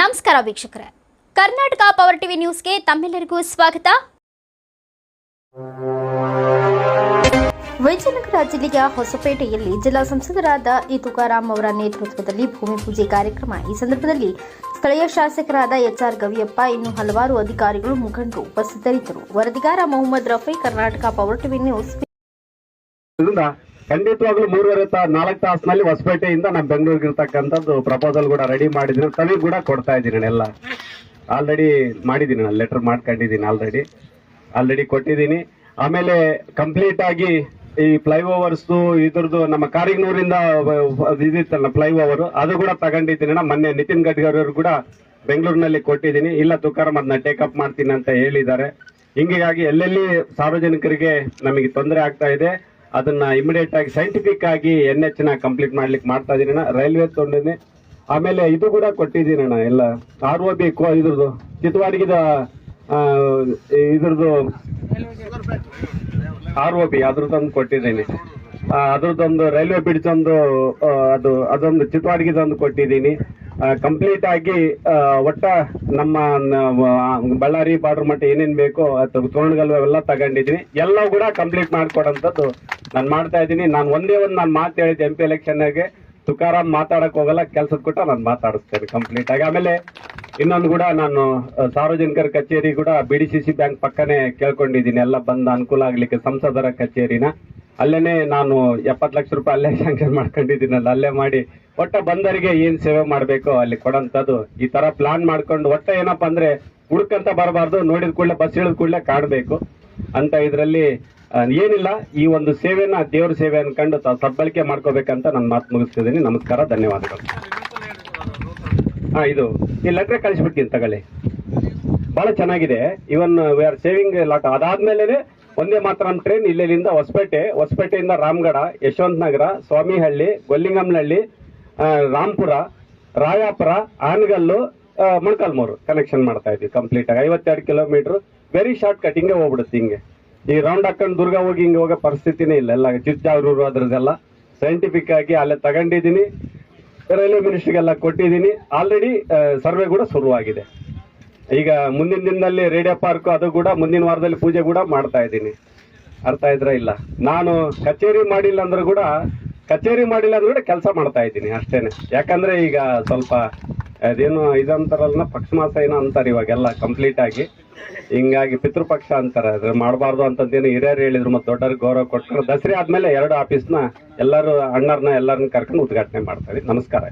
ನಮಸ್ಕಾರ ವೀಕ್ಷಕರೇ. Karnataka power TV ನ್ಯೂಸ್ಗೆ ತಮ್ಮೆಲ್ಲರಿಗೂ ಸ್ವಾಗತ. ವಿಜಯನಗರ ಜಿಲ್ಲೆಯ ಹೊಸಪೇಟೆಯಲ್ಲಿ ಜಿಲ್ಲಾ ಸಂಸದರಾದ ಇ ತುಕಾರಾಂ ಅವರ ನೇತೃತ್ವದಲ್ಲಿ ಭೂಮಿ ಪೂಜೆ ಕಾರ್ಯಕ್ರಮ. ಈ ಸಂದರ್ಭದಲ್ಲಿ ಸ್ಥಳೀಯ ಶಾಸಕರಾದ ಎಚ್ಆರ್ ಗವಿಯಪ್ಪ, ಇನ್ನು ಹಲವಾರು ಅಧಿಕಾರಿಗಳು ಮುಖಂಡರು ಉಪಸ್ಥಿತರಿದ್ದರು. ವರದಿಗಾರ Mohammed Rafi, Karnataka power TV news ಖಂಡಿತವಾಗ್ಲೂ ಮೂರುವರೆ ತಾ, ನಾಲ್ಕು ತಾಸಿನಲ್ಲಿ ಹೊಸಪೇಟೆಯಿಂದ ನಾನು ಬೆಂಗಳೂರಿಗೆ ಇರ್ತಕ್ಕಂಥದ್ದು ಪ್ರಪೋಸಲ್ ಕೂಡ ರೆಡಿ ಮಾಡಿದ್ದೀನಿ ತಮಗೆ ಕೂಡ ಕೊಡ್ತಾ ಇದ್ದೀನಿ ನಾನು ಎಲ್ಲ. ಆಲ್ರೆಡಿ ಮಾಡಿದ್ದೀನಿ ನಾನು ಲೆಟರ್ ಮಾಡ್ಕೊಂಡಿದ್ದೀನಿ ಆಲ್ರೆಡಿ ಆಲ್ರೆಡಿ ಕೊಟ್ಟಿದ್ದೀನಿ. ಆಮೇಲೆ ಕಂಪ್ಲೀಟ್ ಆಗಿ ಈ ಫ್ಲೈಓವರ್ಸು ಇದ್ರದ್ದು ನಮ್ಮ ಕಾರಿಗ್ನೂರಿಂದ ಇದಿತ್ತಲ್ಲ ಫ್ಲೈಓವರ್ ಅದು ಕೂಡ ತಗೊಂಡಿದ್ದೀನಿ ಮೊನ್ನೆ ನಿತಿನ್ ಗಡ್ಕರಿ ಅವರು ಕೂಡ ಬೆಂಗಳೂರಿನಲ್ಲಿ ಕೊಟ್ಟಿದ್ದೀನಿ. ಇಲ್ಲ ತುಕಾರಾಮ್ ಅದನ್ನ ಟೇಕಪ್ ಮಾಡ್ತೀನಿ ಅಂತ ಹೇಳಿದ್ದಾರೆ. ಹಿಂಗಾಗಿ ಎಲ್ಲೆಲ್ಲಿ ಸಾರ್ವಜನಿಕರಿಗೆ ನಮಗೆ ತೊಂದರೆ ಆಗ್ತಾ ಇದೆ ಅದನ್ನ ಇಮಿಡಿಯೇಟ್ ಆಗಿ ಸೈಂಟಿಫಿಕ್ ಆಗಿ ಎನ್ ಎಚ್ನ ಕಂಪ್ಲೀಟ್ ಮಾಡ್ಲಿಕ್ಕೆ ಮಾಡ್ತಾ ಇದೀನಿ ರೈಲ್ವೆ ತೊಗೊಂಡಿನಿ ಆಮೇಲೆ ಇದು ಕೂಡ ಕೊಟ್ಟಿದ್ದೀನಿ ಅಣ್ಣ ಎಲ್ಲ ಆರ್ ಒ ಬಿ ಇದ್ರದ್ದು. ಚಿತ್ವಾಡಿಗಿದ ಇದ್ರದ್ದು ಆರ್ ಒ ಬಿ ಅದ್ರದ್ದೊಂದು ಕೊಟ್ಟಿದ್ದೀನಿ. ಅದ್ರದ್ದೊಂದು ರೈಲ್ವೆ ಬ್ರಿಡ್ಜ್ ಒಂದು ಅದು, ಅದೊಂದು ಚಿತ್ತವಾಡಿಗಿದೊಂದು ಕೊಟ್ಟಿದ್ದೀನಿ. ಕಂಪ್ಲೀಟ್ ಆಗಿ ಒಟ್ಟ ನಮ್ಮ ಬಳ್ಳಾರಿ ಬಾರ್ಡರ್ ಮಟ್ಟ ಏನೇನು ಬೇಕೋ ಅಥವಾ ತೋಣಗಲ್ವೆಲ್ಲ ತಗೊಂಡಿದ್ದೀನಿ. ಎಲ್ಲವೂ ಕೂಡ ಕಂಪ್ಲೀಟ್ ಮಾಡ್ಕೊಡಂಥದ್ದು ನಾನು ಮಾಡ್ತಾ ಇದ್ದೀನಿ. ನಾನು ಒಂದೇ ಒಂದು ನಾನು ಮಾತು ಹೇಳಿದ್ದೆ ಎಂ ಪಿ ಎಲೆಕ್ಷನ್ಗೆ ತುಕಾರಾಮ್ ಮಾತಾಡಕ್ಕೆ ಹೋಗಲ್ಲ, ಕೆಲಸದ ಕೊಟ್ಟ ನಾನು ಮಾತಾಡಿಸ್ತೇನೆ ಕಂಪ್ಲೀಟ್ ಆಗಿ. ಆಮೇಲೆ ಇನ್ನೊಂದು ಕೂಡ ನಾನು ಸಾರ್ವಜನಿಕರ ಕಚೇರಿ ಕೂಡ B D C C bank ಪಕ್ಕನೆ ಕೇಳ್ಕೊಂಡಿದ್ದೀನಿ. ಎಲ್ಲ ಬಂದು ಅನುಕೂಲ ಆಗ್ಲಿಕ್ಕೆ ಸಂಸದರ ಕಚೇರಿನ. ಅಲ್ಲೇನೆ ನಾನು ಎಪ್ಪತ್ತು ಲಕ್ಷ ರೂಪಾಯಿ ಅಲ್ಲೇ ಸ್ಯಾಂಕ್ಷನ್ ಮಾಡ್ಕೊಂಡಿದ್ದೀನಲ್ಲ, ಅಲ್ಲೇ ಮಾಡಿ ಒಟ್ಟ ಬಂದರಿಗೆ ಏನು ಸೇವೆ ಮಾಡಬೇಕು ಅಲ್ಲಿ ಕೊಡೋಂಥದ್ದು ಈ ಥರ ಪ್ಲಾನ್ ಮಾಡ್ಕೊಂಡು ಒಟ್ಟ ಏನಪ್ಪ ಅಂದರೆ ಹುಡುಕಂತ ಬರಬಾರ್ದು, ನೋಡಿದ ಕೂಡಲೇ, ಬಸ್ ಇಳಿದ ಕೂಡಲೇ ಕಾಣಬೇಕು. ಅಂತ ಇದರಲ್ಲಿ ಏನಿಲ್ಲ ಈ ಒಂದು ಸೇವೆಯನ್ನ ದೇವ್ರ ಸೇವೆ ಅನ್ಕೊಂಡು ಸದ್ಬಳಕೆ ಮಾಡ್ಕೋಬೇಕಂತ ನಾನು ಮಾತು ಮುಗಿಸ್ತಿದ್ದೀನಿ. ನಮಸ್ಕಾರ ಧನ್ಯವಾದಗಳು. ಹಾ ಇದು ಈ ಲೆಟ್ರೆ ಕಳಿಸ್ಬಿಡ್ತೀನಿ ತಗೊಳ್ಳಿ. ಬಹಳ ಚೆನ್ನಾಗಿದೆ. Even we are saving lot ಅದಾದ್ಮೇಲೆ ಒಂದೇ ಮಾತ್ರ ಟ್ರೈನ್ ಇಲ್ಲಿಂದ ಹೊಸಪೇಟೆ ಹೊಸಪೇಟೆಯಿಂದ ರಾಮಗಢ ಯಶವಂತ ನಗರ ಸ್ವಾಮಿಹಳ್ಳಿ ಗೊಲ್ಲಿಂಗಂನಹಳ್ಳಿ ಆ, ರಾಂಪುರ ರಾಯಾಪುರ ಆನಗಲ್ಲು ಮೊಣಕಾಲ್ಮೂರು ಕನೆಕ್ಷನ್ ಮಾಡ್ತಾ ಇದ್ವಿ ಕಂಪ್ಲೀಟ್ ಆಗಿ. ಐವತ್ತೆರಡು ಕಿಲೋಮೀಟರ್ ವೆರಿ ಶಾರ್ಟ್ ಕಟ್ಟಿಂಗೇ ಹಿಂಗೆ ಹೋಗ್ಬಿಡುತ್ತೆ ಹಿಂಗೆ. ಈ ರೌಂಡ್ ಹಾಕೊಂಡು ದುರ್ಗ ಹೋಗಿ ಹಿಂಗೆ ಹೋಗೋ ಪರಿಸ್ಥಿತಿನೇ ಇಲ್ಲ. ಎಲ್ಲ ಚಿಚ್ಚಾವ್ರೂರು ಅದ್ರದ್ದೆಲ್ಲ ಸೈಂಟಿಫಿಕ್ ಆಗಿ ಅಲ್ಲೇ ತಗೊಂಡಿದ್ದೀನಿ. ರೈಲ್ವೆ ಮಿನಿಸ್ಟ್ರಿಗೆಲ್ಲ ಕೊಟ್ಟಿದ್ದೀನಿ. ಆಲ್ರೆಡಿ ಸರ್ವೆ ಕೂಡ ಶುರುವಾಗಿದೆ. ಈಗ ಮುಂದಿನ ದಿನದಲ್ಲಿ ರೇಡಿಯೋ ಪಾರ್ಕ್ ಅದು ಕೂಡ ಮುಂದಿನ ವಾರದಲ್ಲಿ ಪೂಜೆ ಕೂಡ ಮಾಡ್ತಾ ಇದ್ದೀನಿ. ಅರ್ಥ ಇದ್ರೆ ಇಲ್ಲ? ನಾನು ಕಚೇರಿ ಮಾಡಿಲ್ಲ ಅಂದ್ರೂ ಕೂಡ, ಕಚೇರಿ ಮಾಡಿಲ್ಲ ಅಂದ್ರೆ ಕೂಡ ಕೆಲಸ ಮಾಡ್ತಾ ಇದ್ದೀನಿ ಅಷ್ಟೇನೆ. ಯಾಕಂದ್ರೆ ಈಗ ಸ್ವಲ್ಪ ಅದೇನು ಇದಂತಾರಲ್ಲ ಪಕ್ಷಮಾಸ ಏನೋ ಅಂತಾರೆ ಇವಾಗೆಲ್ಲ ಕಂಪ್ಲೀಟ್ ಆಗಿ. ಹಿಂಗಾಗಿ ಪಿತೃಪಕ್ಷ ಅಂತಾರೆ. ಅದ್ರ ಮಾಡಬಾರ್ದು ಅಂತಂದೇನು ಹಿರಿಯರು ಹೇಳಿದ್ರು ಮತ್ತೆ ದೊಡ್ಡವ್ರಿಗೆ ಗೌರವ ಕೊಟ್ಟರು ದಸರೆ ಆದಮೇಲೆ ಎರಡು ಆಫೀಸ್ನ ಎಲ್ಲರೂ ಅಣ್ಣರ್ನ ಎಲ್ಲರನ್ನ ಕರ್ಕೊಂಡು ಉದ್ಘಾಟನೆ ಮಾಡ್ತಾರೆ. ನಮಸ್ಕಾರ.